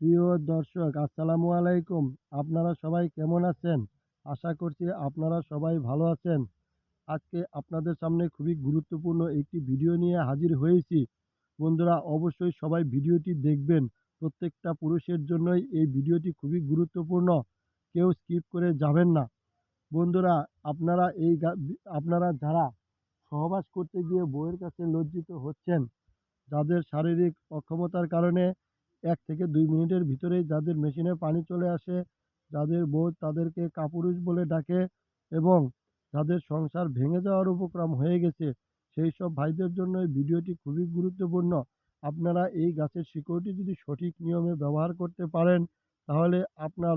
প্রিয় দর্শক, আসসালামু আলাইকুম। আপনারা সবাই কেমন আছেন? আশা করছি আপনারা সবাই ভালো আছেন। আজকে আপনাদের সামনে খুবই গুরুত্বপূর্ণ একটি ভিডিও নিয়ে হাজির হয়েছি। বন্ধুরা, অবশ্যই সবাই ভিডিওটি দেখবেন। প্রত্যেকটা পুরুষের জন্যই এই ভিডিওটি খুবই গুরুত্বপূর্ণ। কেউ স্কিপ করে যাবেন না। বন্ধুরা, আপনারা এই আপনারা যারা সহবাস করতে গিয়ে বউয়ের কাছে লজ্জিত হচ্ছেন, যাদের শারীরিক অক্ষমতার কারণে এক থেকে দুই মিনিটের ভিতরেই যাদের মেশিনে পানি চলে আসে, যাদের বউ তাদেরকে কাপুরুষ বলে ডাকে এবং যাদের সংসার ভেঙে যাওয়ার উপক্রম হয়ে গেছে, সেই সব ভাইদের জন্য এই ভিডিওটি খুবই গুরুত্বপূর্ণ। আপনারা এই গাছের শিকড়টি যদি সঠিক নিয়মে ব্যবহার করতে পারেন, তাহলে আপনার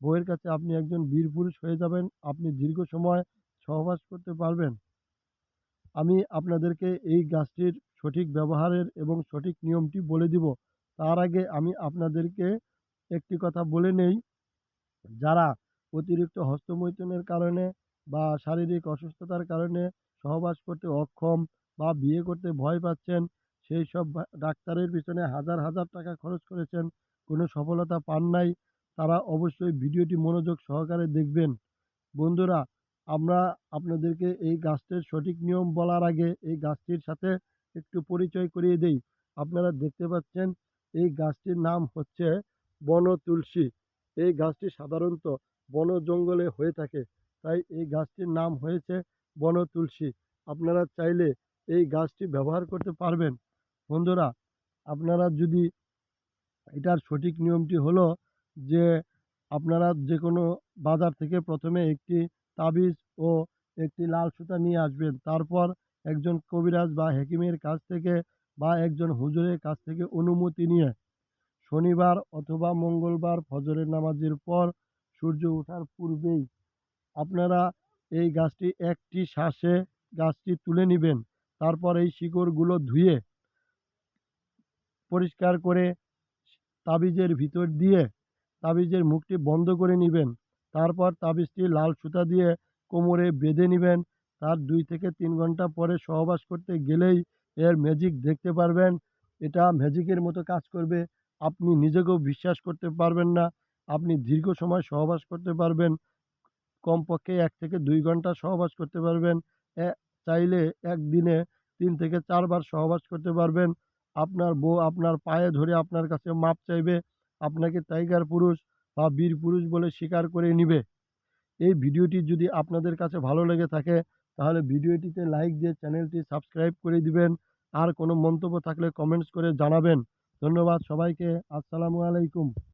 বউয়ের কাছে আপনি একজন বীর পুরুষ হয়ে যাবেন, আপনি দীর্ঘ সময় সহবাস করতে পারবেন। আমি আপনাদেরকে এই গাছটির সঠিক ব্যবহারের এবং সঠিক নিয়মটি বলে দিব। তার আগে আমি আপনাদেরকে একটি কথা বলে নেই। যারা অতিরিক্ত হস্তমৈথুনের কারণে বা শারীরিক অসুস্থতার কারণে সহবাস করতে অক্ষম বা বিয়ে করতে ভয় পাচ্ছেন, সেই সব ডাক্তারের পিছনে হাজার হাজার টাকা খরচ করেছেন, কোনো সফলতা পান নাই, তারা অবশ্যই ভিডিওটি মনোযোগ সহকারে দেখবেন। বন্ধুরা, আমরা আপনাদেরকে এই গাছটির সঠিক নিয়ম বলার আগে এই গাছটির সাথে একটু পরিচয় করিয়ে দেই। আপনারা দেখতে পাচ্ছেন এই গাছটির নাম হচ্ছে বন তুলসী। এই গাছটি সাধারণত বন জঙ্গলে হয়ে থাকে, তাই এই গাছটির নাম হয়েছে বন তুলসী। আপনারা চাইলে এই গাছটি ব্যবহার করতে পারবেন। বন্ধুরা, আপনারা যদি এটার সঠিক নিয়মটি হলো যে আপনারা যে কোনো বাজার থেকে প্রথমে একটি তাবিজ ও একটি লাল সুতা নিয়ে আসবেন, তারপর একজন কবিরাজ বা হেকিমের কাছ থেকে বা একজন হুজুরের কাছ থেকে অনুমতি নিয়ে শনিবার অথবা মঙ্গলবার ফজরের নামাজের পর সূর্য ওঠার পূর্বেই আপনারা এই গাছটি একটি শ্বাসে গাছটি তুলে নেবেন। তারপর এই শিকড়গুলো ধুয়ে পরিষ্কার করে তাবিজের ভিতর দিয়ে তাবিজের মুখটি বন্ধ করে নেবেন। তারপর তাবিজটি লাল সুতা দিয়ে কোমরে বেঁধে নেবেন। তার দুই থেকে তিন ঘণ্টা পরে সহবাস করতে গেলেই এর ম্যাজিক দেখতে পারবেন। এটা ম্যাজিকের মতো কাজ করবে। আপনি নিজেকেও বিশ্বাস করতে পারবেন না। আপনি দীর্ঘ সময় সহবাস করতে পারবেন। কমপক্ষে এক থেকে দুই ঘণ্টা সহবাস করতে পারবেন। চাইলে একদিনে তিন থেকে চারবার সহবাস করতে পারবেন। আপনার বউ আপনার পায়ে ধরে আপনার কাছে মাপ চাইবে। আপনাকে টাইগার পুরুষ বা বীর পুরুষ বলে স্বীকার করে নিবে। এই ভিডিওটি যদি আপনাদের কাছে ভালো লেগে থাকে তাহলে ভিডিওটিতে লাইক দিয়ে চ্যানেলটি সাবস্ক্রাইব করে দিবেন। আর কোনো মন্তব্য থাকলে কমেন্টস করে জানাবেন। ধন্যবাদ সবাইকে। আসসালামু আলাইকুম।